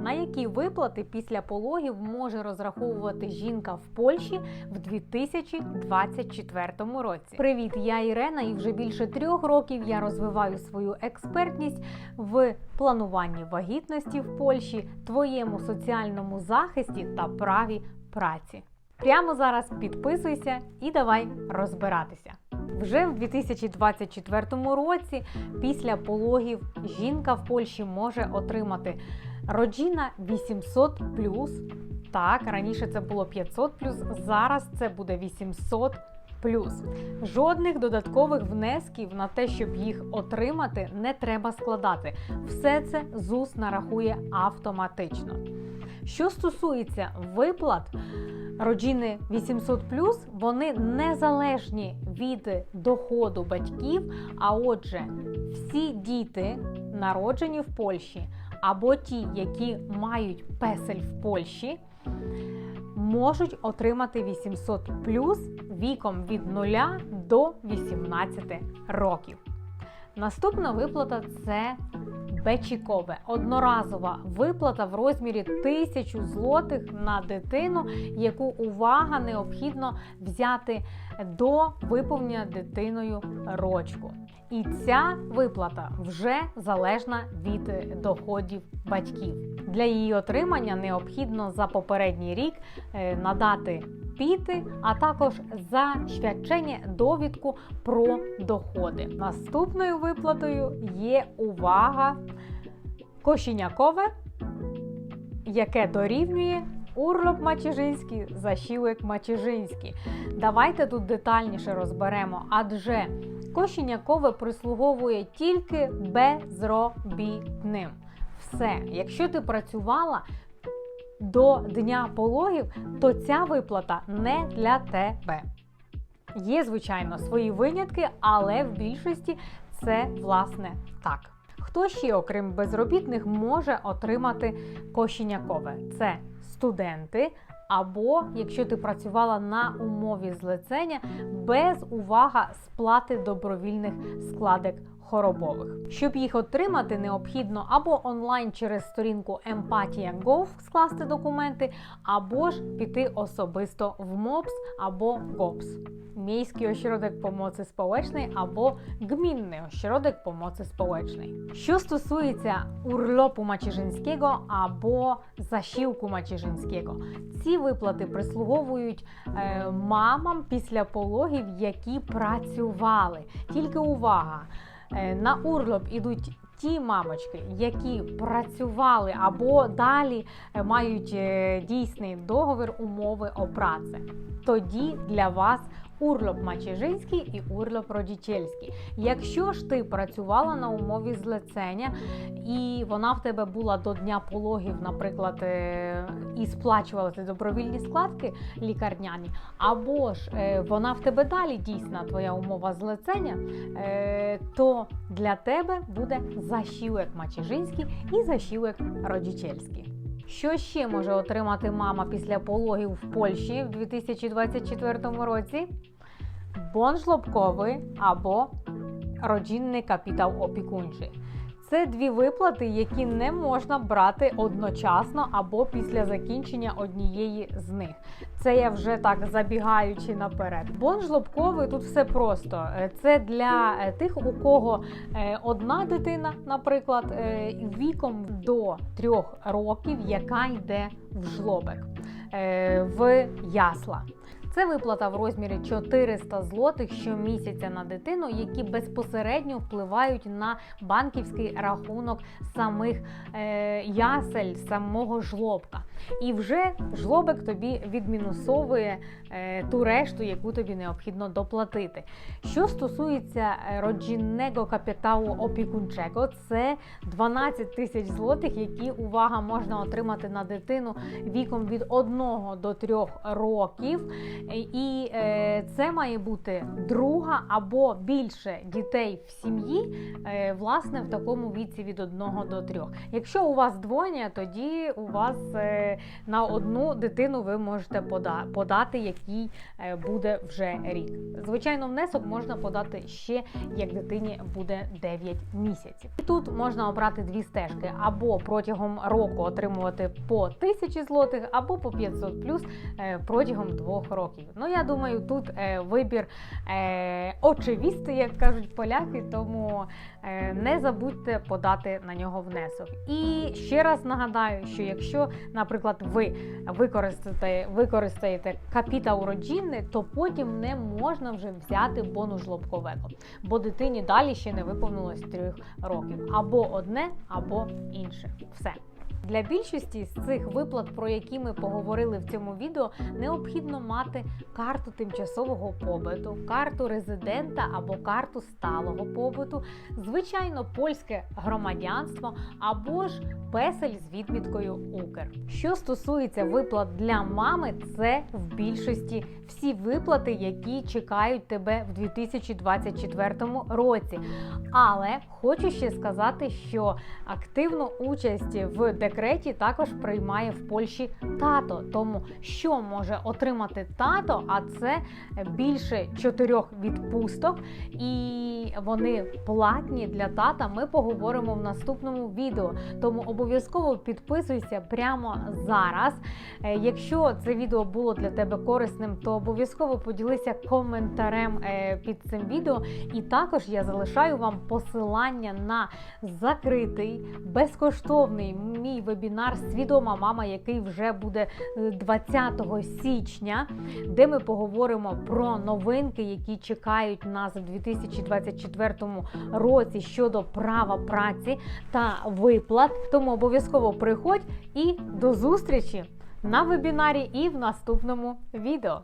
На які виплати після пологів може розраховувати жінка в Польщі в 2024 році? Привіт, я Ірена, і вже більше трьох років я розвиваю свою експертність в плануванні вагітності в Польщі, твоєму соціальному захисті та праві праці. Прямо зараз підписуйся і давай розбиратися. Вже в 2024 році після пологів жінка в Польщі може отримати роджіна 800 Так, раніше це було 500 зараз це буде 800 Плюс Жодних додаткових внесків на те, щоб їх отримати, не треба складати. Все це ЗУС нарахує автоматично. Що стосується виплат, Роджини 800 вони незалежні від доходу батьків. А отже, всі діти, народжені в Польщі, або ті, які мають песель в Польщі, можуть отримати 800 віком від 0 до 18 років. Наступна виплата це Бечікове одноразова виплата в розмірі тисячу злотих на дитину, яку увага необхідно взяти до виповнення дитиною рочку. І ця виплата вже залежна від доходів батьків. Для її отримання необхідно за попередній рік е, надати піти, а також засвідчення довідку про доходи. Наступною виплатою є увага кошінякове, яке дорівнює Урлоп Мачижинський, Защілик Мачижинський. Давайте тут детальніше розберемо, адже кошінякове прислуговує тільки безробітним. Все, якщо ти працювала до дня пологів, то ця виплата не для тебе. Є, звичайно, свої винятки, але в більшості це власне так. Хто ще, окрім безробітних, може отримати кошінякове? Це студенти, або якщо ти працювала на умові злицення без увага сплати добровільних складок хоробових. Щоб їх отримати, необхідно або онлайн через сторінку Empatia.gov скласти документи, або ж піти особисто в МОПС або ГОПС. Miejski Ośrodek Pomocy Społecznej або Gminny Ośrodek Pomocy Społecznej. Що стосується урлопу macierzyńskiego або зашілку macierzyńskiego, ці виплати прислуговують е, мамам після пологів, які працювали. Тільки увага! Е, на урлоп ідуть ті мамочки, які працювали або далі е, мають е, дійсний договір умови о праці. Тоді для вас урлоп Мачежинський і урлоп Родічельський. Якщо ж ти працювала на умові злицення і вона в тебе була до дня пологів, наприклад, е, і сплачувала ці добровільні складки лікарняні, або ж е, вона в тебе далі дійсна твоя умова злицення, е, то для тебе буде защілек Мачежинський і защілек Родічельський. Що ще може отримати мама після пологів в Польщі в 2024 році? Бон жлобковий або родинний капітал опікунчий. Це дві виплати, які не можна брати одночасно або після закінчення однієї з них. Це я вже так забігаючи наперед. Бон жлобковий тут все просто. Це для е, тих, у кого е, одна дитина, наприклад, е, віком до трьох років, яка йде в жлобик в ясла. Це виплата в розмірі 400 злотих щомісяця на дитину, які безпосередньо впливають на банківський рахунок самих е, ясель, самого жлобка. І вже жлобик тобі відмінусовує е, ту решту, яку тобі необхідно доплатити. Що стосується е, капіталу опікунчего, це 12 тисяч злотих, які увага можна отримати на дитину віком від 1 до 3 років. І е, це має бути друга або більше дітей в сім'ї, е, власне, в такому віці від 1 до 3. Якщо у вас двоє, тоді у вас. Е, е, на одну дитину ви можете подати, який е, буде вже рік. Звичайно, внесок можна подати ще як дитині буде 9 місяців. І тут можна обрати дві стежки: або протягом року отримувати по 1000 злотих, або по 500 плюс е, протягом двох років. Ну я думаю, тут е, вибір е, очевидний, як кажуть поляки, тому е, не забудьте подати на нього внесок. І ще раз нагадаю, що якщо, наприклад, ви використаєте, використаєте капітал родинний, то потім не можна вже взяти бонус жлобкового, бо дитині далі ще не виповнилось трьох років. Або одне, або інше. Все. Для більшості з цих виплат, про які ми поговорили в цьому відео, необхідно мати карту тимчасового побиту, карту резидента або карту сталого побуту, звичайно, польське громадянство або ж песель з відміткою Укр. Що стосується виплат для мами, це в більшості всі виплати, які чекають тебе в 2024 році. Але хочу ще сказати, що активну участь в декреті також приймає в Польщі тато. Тому що може отримати тато, а це більше чотирьох відпусток, і вони платні для тата. Ми поговоримо в наступному відео. Тому обов'язково підписуйся прямо зараз. Е, Якщо це відео було для тебе корисним, то обов'язково поділися коментарем е, під цим відео. І також я залишаю вам посилання на закритий безкоштовний мій вебінар Свідома мама, який вже буде е, 20 січня, де ми поговоримо про новинки, які чекають нас у 2024 році щодо права праці та виплат. Тому обов'язково приходь і до зустрічі на вебінарі і в наступному відео.